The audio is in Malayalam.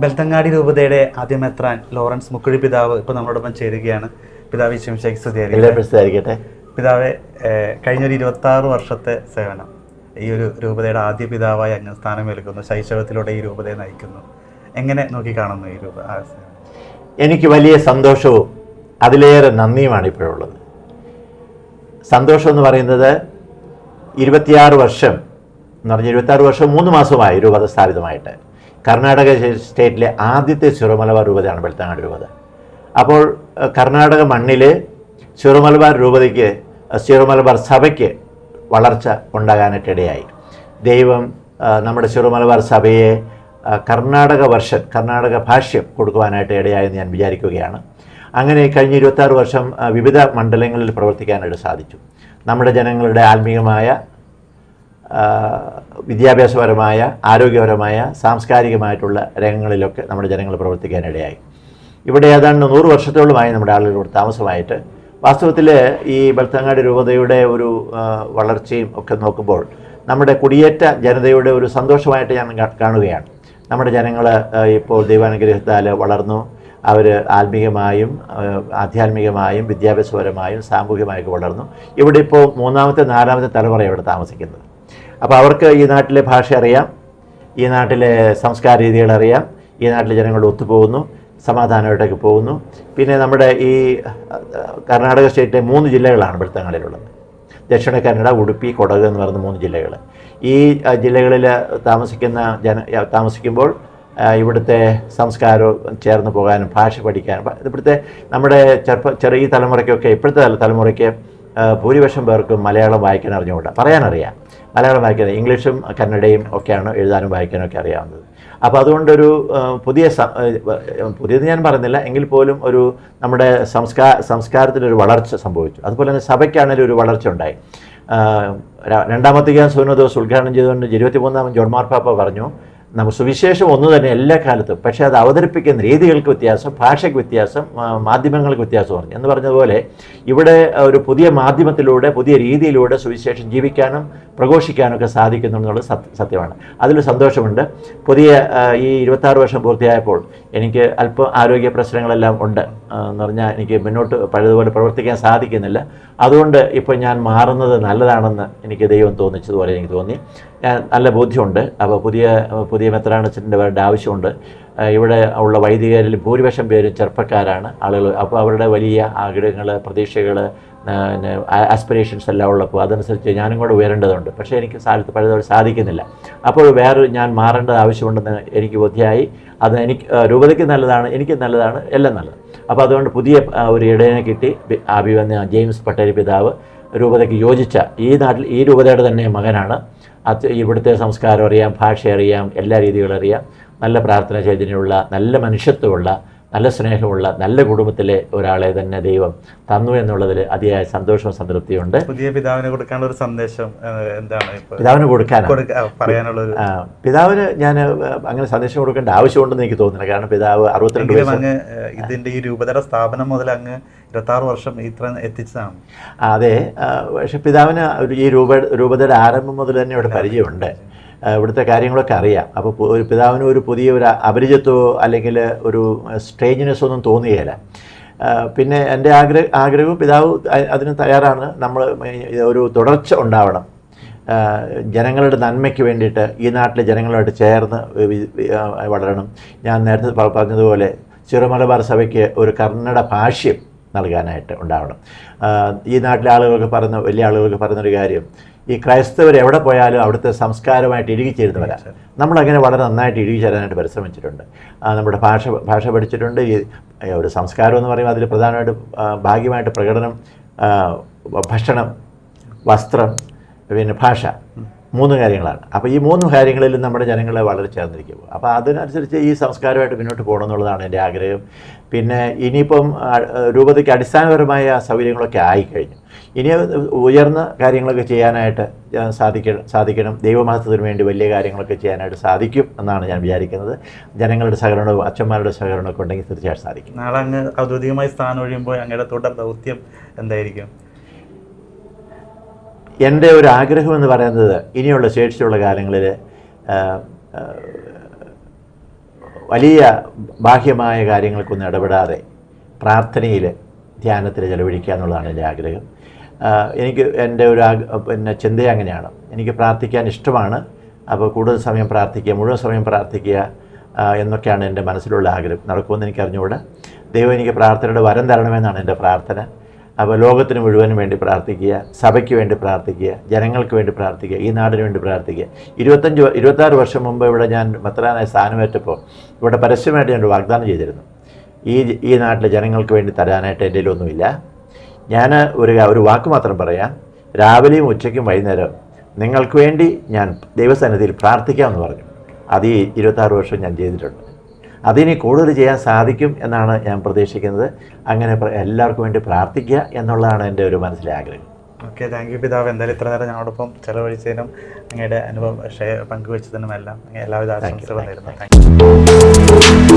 ബെൽത്തങ്ങാടി രൂപതയുടെ ആദ്യമെത്രാൻ ലോറൻസ് മുക്കുഴി പിതാവ് ഇപ്പോൾ നമ്മളോടൊപ്പം ചേരുകയാണ്. പിതാവ് ശംശേഖ് സ്തുതിയായിരിക്കും എല്ലാ പ്രസിദ്ധമായിരിക്കട്ടെ പിതാവെ ഏഹ്, കഴിഞ്ഞൊരു ഇരുപത്തി ആറ് വർഷത്തെ സേവനം ഈ ഒരു രൂപതയുടെ ആദ്യ പിതാവായി അങ്ങ് സ്ഥാനമേൽക്കുന്നു. ശൈശവത്തിലൂടെ ഈ രൂപതയെ നയിക്കുന്നു. എങ്ങനെ നോക്കി കാണുന്നു ഈ രൂപ എനിക്ക് വലിയ സന്തോഷവും അതിലേറെ നന്ദിയുമാണ് ഇപ്പോഴുള്ളത്. സന്തോഷം എന്ന് പറയുന്നത് ഇരുപത്തിയാറ് വർഷം എന്ന് പറഞ്ഞാൽ ഇരുപത്തിയാറ് വർഷം മൂന്ന് മാസമായി രൂപത സ്ഥാപിതമായിട്ട്. കർണാടക സ്റ്റേറ്റിലെ ആദ്യത്തെ ചുറമലബാർ രൂപതയാണ് വെളുത്തനാട് രൂപത. അപ്പോൾ കർണാടക മണ്ണിൽ ചുറമലബാർ രൂപതയ്ക്ക് ചുറമലബാർ സഭയ്ക്ക് വളർച്ച ഉണ്ടാകാനായിട്ടിടയായി. ദൈവം നമ്മുടെ ചെറുമലബാർ സഭയെ കർണാടക വർഷൻ കർണാടക ഭാഷ്യം കൊടുക്കുവാനായിട്ട് ഇടയായെന്ന് ഞാൻ വിചാരിക്കുകയാണ്. അങ്ങനെ കഴിഞ്ഞ ഇരുപത്താറ് വർഷം വിവിധ മണ്ഡലങ്ങളിൽ പ്രവർത്തിക്കാനായിട്ട് സാധിച്ചു. നമ്മുടെ ജനങ്ങളുടെ ആത്മീയമായ വിദ്യാഭ്യാസപരമായ ആരോഗ്യപരമായ സാംസ്കാരികമായിട്ടുള്ള രംഗങ്ങളിലൊക്കെ നമ്മുടെ ജനങ്ങൾ പ്രവർത്തിക്കാനിടയായി. ഇവിടെ ഏതാണ്ട് നൂറ് വർഷത്തോളമായി നമ്മുടെ ആളുകൾ താമസമായിട്ട്. വാസ്തവത്തിൽ ഈ ബൽത്തങ്ങാടി രൂപതയുടെ ഒരു വളർച്ചയും ഒക്കെ നോക്കുമ്പോൾ നമ്മുടെ കുടിയേറ്റ ജനതയുടെ ഒരു സന്തോഷമായിട്ട് ഞാൻ കാണുകയാണ്. നമ്മുടെ ജനങ്ങൾ ഇപ്പോൾ ദൈവാനുഗ്രഹത്താൽ വളർന്നു. അവർ ആത്മീയമായും ആധ്യാത്മികമായും വിദ്യാഭ്യാസപരമായും സാമൂഹികമായൊക്കെ വളർന്നു. ഇവിടെ ഇപ്പോൾ മൂന്നാമത്തെ നാലാമത്തെ തലമുറ ഇവിടെ താമസിക്കുന്നത്. അപ്പോൾ അവർക്ക് ഈ നാട്ടിലെ ഭാഷ അറിയാം ഈ നാട്ടിലെ സംസ്കാര രീതികൾ അറിയാം ഈ നാട്ടിലെ ജനങ്ങൾ ഒത്തുപോകുന്നു സമാധാനമായിട്ടൊക്കെ പോകുന്നു. പിന്നെ നമ്മുടെ ഈ കർണാടക സ്റ്റേറ്റിലെ മൂന്ന് ജില്ലകളാണ് വൃത്തങ്ങളിലുള്ളത് ദക്ഷിണ കന്നഡ ഉടുപ്പി കൊടക് എന്ന് പറയുന്ന മൂന്ന് ജില്ലകൾ. ഈ ജില്ലകളിൽ താമസിക്കുന്ന ജന താമസിക്കുമ്പോൾ ഇവിടുത്തെ സംസ്കാരവും ചേർന്ന് പോകാനും ഭാഷ പഠിക്കാനും ഇവിടുത്തെ നമ്മുടെ ചെറുപ്പ ചെറിയ തലമുറയ്ക്കൊക്കെ ഇപ്പോഴത്തെ തല- തലമുറയ്ക്ക് ഭൂരിപക്ഷം പേർക്കും മലയാളം വായിക്കാൻ അറിഞ്ഞുകൂടാ. പറയാനറിയാം. മലയാളം വായിക്കാൻ ഇംഗ്ലീഷും കന്നഡയും ഒക്കെയാണ് എഴുതാനും വായിക്കാനും ഒക്കെ അറിയാവുന്നത്. അപ്പോൾ അതുകൊണ്ടൊരു പുതിയ പുതിയത് ഞാൻ പറയുന്നില്ല. എങ്കിൽ പോലും ഒരു നമ്മുടെ സംസ്കാര സംസ്കാരത്തിനൊരു വളർച്ച സംഭവിച്ചു. അതുപോലെ തന്നെ സഭയ്ക്കാണെങ്കിലും ഒരു വളർച്ച ഉണ്ടായി. രണ്ടാമത്തെ ഗ്യാൻ സൂനദോസ് ഉദ്ഘാടനം ചെയ്തുകൊണ്ട് ഇരുപത്തിമൂന്നാം ജോൺമാർ പാപ്പ പറഞ്ഞു നമുക്ക് സുവിശേഷം ഒന്നു തന്നെ എല്ലാ കാലത്തും പക്ഷേ അത് അവതരിപ്പിക്കുന്ന രീതികൾക്ക് വ്യത്യാസം ഭാഷയ്ക്ക് വ്യത്യാസം മാധ്യമങ്ങൾക്ക് വ്യത്യാസം പറഞ്ഞു. എന്ന് പറഞ്ഞതുപോലെ ഇവിടെ ഒരു പുതിയ മാധ്യമത്തിലൂടെ പുതിയ രീതിയിലൂടെ സുവിശേഷം ജീവിക്കാനും പ്രഘോഷിക്കാനും ഒക്കെ സാധിക്കുന്നു എന്നുള്ളത് സത്യ സത്യമാണ്. അതിൽ സന്തോഷമുണ്ട്. പുതിയ ഈ ഇരുപത്താറ് വർഷം പൂർത്തിയായപ്പോൾ എനിക്ക് അല്പം ആരോഗ്യ പ്രശ്നങ്ങളെല്ലാം ഉണ്ട്. എന്ന് പറഞ്ഞാൽ എനിക്ക് മുന്നോട്ട് പഴയതുപോലെ പ്രവർത്തിക്കാൻ സാധിക്കുന്നില്ല. അതുകൊണ്ട് ഇപ്പോൾ ഞാൻ മാറുന്നത് നല്ലതാണെന്ന് എനിക്ക് ദൈവം തോന്നിച്ചതുപോലെ എനിക്ക് തോന്നി. ഞാൻ നല്ല ബോധ്യമുണ്ട്. അപ്പോൾ പുതിയ പുതിയ മെത്രാണച്ചന്റെ വരേണ്ട ആവശ്യമുണ്ട്. ഇവിടെ ഉള്ള വൈദികരിൽ ഭൂരിപക്ഷം പേരും ചെറുപ്പക്കാരാണ്. ആളുകൾ അപ്പോൾ അവരുടെ വലിയ ആഗ്രഹങ്ങൾ പ്രതീക്ഷകൾ ആസ്പിറേഷൻസ് എല്ലാം ഉള്ളപ്പോൾ അതനുസരിച്ച് ഞാനും കൂടെ ഉയരേണ്ടതുണ്ട്. പക്ഷേ എനിക്ക് സാധ്യത പഴയതോടെ സാധിക്കുന്നില്ല. അപ്പോൾ വേറെ ഞാൻ മാറേണ്ടത് ആവശ്യമുണ്ടെന്ന് എനിക്ക് ബോധ്യമായി അത് എനിക്ക് രൂപതയ്ക്ക് നല്ലതാണ് എനിക്ക് നല്ലതാണ് എല്ലാം നല്ലത് അപ്പോൾ അതുകൊണ്ട് പുതിയ ഒരു ഇടയനെ കിട്ടി അഭിവന്ന ജെയിംസ് പട്ടേൽ പിതാവ്. രൂപതയ്ക്ക് യോജിച്ച ഈ നാട്ടിൽ ഈ രൂപതയുടെ തന്നെ മകനാണ്. അത് ഇവിടുത്തെ സംസ്കാരം അറിയാം ഭാഷ അറിയാം എല്ലാ രീതികളും അറിയാം. നല്ല പ്രാർത്ഥന ചൈതന്യമുള്ള നല്ല മനുഷ്യത്വമുള്ള നല്ല സ്നേഹമുള്ള നല്ല കുടുംബത്തിലെ ഒരാളെ തന്നെ ദൈവം തന്നു എന്നുള്ളതിൽ അതിയായ സന്തോഷവും സംതൃപ്തിയുണ്ട്. പുതിയ പിതാവിന് കൊടുക്കാനുള്ള ഒരു സന്ദേശം എന്താണ് പിതാവിന് കൊടുക്കാൻ പറയാനുള്ളത് പറയാനുള്ള പിതാവിന് ഞാൻ അങ്ങനെ സന്ദേശം കൊടുക്കേണ്ട ആവശ്യമുണ്ടെന്ന് എനിക്ക് തോന്നുന്നില്ല. കാരണം പിതാവ് അറുപത്തിരണ്ട് വയസ്സാണ് അങ്ങ് ഇതിന്റെ ഈ രൂപതയുടെ സ്ഥാപനം മുതൽ അങ്ങ് ഇരുപത്താറ് വർഷം ഇത്ര എത്തിച്ചതാണ്. അതെ. പക്ഷെ പിതാവിന് ഈ രൂപ രൂപതയുടെ ആരംഭം മുതൽ തന്നെ ഇവിടെ പരിചയമുണ്ട്. ഇവിടുത്തെ കാര്യങ്ങളൊക്കെ അറിയാം. അപ്പോൾ ഒരു പിതാവിന് ഒരു പുതിയ ഒരു അപരിചിത്വമോ അല്ലെങ്കിൽ ഒരു സ്ട്രേഞ്ച്നെസ് ഒന്നും തോന്നുകയില്ല. പിന്നെ എന്റെ ആഗ്രഹം ആഗ്രഹവും പിതാവ് അതിന് തയ്യാറാണ്. നമ്മൾ ഒരു തുടർച്ച ഉണ്ടാവണം. ജനങ്ങളുടെ നന്മയ്ക്ക് വേണ്ടിയിട്ട് ഈ നാട്ടിലെ ജനങ്ങളുമായിട്ട് ചേർന്ന് വളരണം. ഞാൻ നേരത്തെ പറഞ്ഞതുപോലെ ചെറുമലബാർ സഭയ്ക്ക് ഒരു കന്നഡ ഭാഷ്യം നൽകാനായിട്ട് ഉണ്ടാവണം. ഈ നാട്ടിലെ ആളുകൾക്ക് പറയുന്ന വലിയ ആളുകൾക്ക് പറയുന്നൊരു കാര്യം ഈ ക്രൈസ്തവർ എവിടെ പോയാലും അവിടുത്തെ സംസ്കാരമായിട്ട് ഇഴുകി ചേരുന്നവരാണ് നമ്മളങ്ങനെ വളരെ നന്നായിട്ട് ഇഴുകി ചേരാനായിട്ട് പരിശ്രമിച്ചിട്ടുണ്ട്. നമ്മുടെ ഭാഷ ഭാഷ പഠിച്ചിട്ടുണ്ട്. ഈ ഒരു സംസ്കാരം എന്ന് പറയുമ്പോൾ അതിൽ പ്രധാനമായിട്ട് ഭാഗ്യമായിട്ട് പ്രകടനം ഭക്ഷണം വസ്ത്രം പിന്നെ ഭാഷ. മൂന്ന് കാര്യങ്ങളാണ്. അപ്പോൾ ഈ മൂന്ന് കാര്യങ്ങളിലും നമ്മുടെ ജനങ്ങളെ വളരെ ചേർന്നിരിക്കും. അപ്പോൾ അതിനനുസരിച്ച് ഈ സംസ്കാരമായിട്ട് മുന്നോട്ട് പോകണം എന്നുള്ളതാണ് എന്റെ ആഗ്രഹം. പിന്നെ ഇനിയിപ്പം രൂപതയ്ക്ക് അടിസ്ഥാനപരമായ സൗകര്യങ്ങളൊക്കെ ആയിക്കഴിഞ്ഞു. ഇനി ഉയർന്ന കാര്യങ്ങളൊക്കെ ചെയ്യാനായിട്ട് സാധിക്ക സാധിക്കണം. ദൈവമാസത്തിന് വേണ്ടി വലിയ കാര്യങ്ങളൊക്കെ ചെയ്യാനായിട്ട് സാധിക്കും എന്നാണ് ഞാൻ വിചാരിക്കുന്നത്. ജനങ്ങളുടെ സഹകരണവും അച്ഛന്മാരുടെ സഹകരണമൊക്കെ ഉണ്ടെങ്കിൽ തീർച്ചയായിട്ടും സാധിക്കും. നാളെ അങ്ങ് ഔദ്യോഗികമായി സ്ഥാനം ഒഴിയുമ്പോൾ അങ്ങയുടെ തുടർ ദൗത്യം എന്തായിരിക്കും? എന്റെ ഒരു ആഗ്രഹം എന്ന് പറയുന്നത് ഇനിയുള്ള ശേഷിയുള്ള കാലങ്ങളിൽ വലിയ ബാഹ്യമായ കാര്യങ്ങൾക്കൊന്നും ഇടപെടാതെ പ്രാർത്ഥനയിൽ ധ്യാനത്തിൽ ചെലവഴിക്കുക എന്നുള്ളതാണ് എന്റെ ആഗ്രഹം. എനിക്ക് എന്റെ ഒരു പിന്നെ ചിന്ത അങ്ങനെയാണ്. എനിക്ക് പ്രാർത്ഥിക്കാൻ ഇഷ്ടമാണ്. അപ്പോൾ കൂടുതൽ സമയം പ്രാർത്ഥിക്കുക മുഴുവൻ സമയം പ്രാർത്ഥിക്കുക എന്നൊക്കെയാണ് എന്റെ മനസ്സിലുള്ള ആഗ്രഹം. നടക്കുമെന്ന് എനിക്ക് അറിഞ്ഞുകൂടാ ദൈവം എനിക്ക് പ്രാർത്ഥനയുടെ വരം തരണമെന്നാണ് എന്റെ പ്രാർത്ഥന. അപ്പോൾ ലോകത്തിന് മുഴുവനും വേണ്ടി പ്രാർത്ഥിക്കുക സഭയ്ക്ക് വേണ്ടി പ്രാർത്ഥിക്കുക ജനങ്ങൾക്ക് വേണ്ടി പ്രാർത്ഥിക്കുക ഈ നാടിന് വേണ്ടി പ്രാർത്ഥിക്കുക. ഇരുപത്തഞ്ച് ഇരുപത്താറ് വർഷം മുമ്പ് ഇവിടെ ഞാൻ മത്രാനായ സ്ഥാനമേറ്റപ്പോൾ ഇവിടെ പരസ്യമായിട്ട് ഞാൻ വാഗ്ദാനം ചെയ്തിരുന്നു. ഈ ഈ നാട്ടിലെ ജനങ്ങൾക്ക് വേണ്ടി തരാനായിട്ട് എന്റെ ഒന്നുമില്ല ഞാൻ ഒരു ഒരു വാക്ക് മാത്രം പറയാം. രാവിലെയും ഉച്ചയ്ക്കും വൈകുന്നേരം നിങ്ങൾക്ക് വേണ്ടി ഞാൻ ദൈവസന്നിധിയിൽ പ്രാർത്ഥിക്കാമെന്ന് പറഞ്ഞു. അത് ഈ ഇരുപത്താറ് വർഷം ഞാൻ ചെയ്തിട്ടുണ്ട്. അതിനി കൂടുതൽ ചെയ്യാൻ സാധിക്കും എന്നാണ് ഞാൻ പ്രതീക്ഷിക്കുന്നത്. അങ്ങനെ എല്ലാവർക്കും വേണ്ടി പ്രാർത്ഥിക്കുക എന്നുള്ളതാണ് എന്റെ ഒരു മനസ്സിലെ ആഗ്രഹം. ഓക്കെ താങ്ക് യു പിതാവ്. എന്തായാലും ഇത്ര നേരം ഞങ്ങളോടൊപ്പം ചെലവഴിച്ചതിനും അങ്ങയുടെ അനുഭവം ഷെയർ പങ്കുവച്ചതിനും എല്ലാം എല്ലാവിധ ആശംസകളും നേരുന്നു. Thank you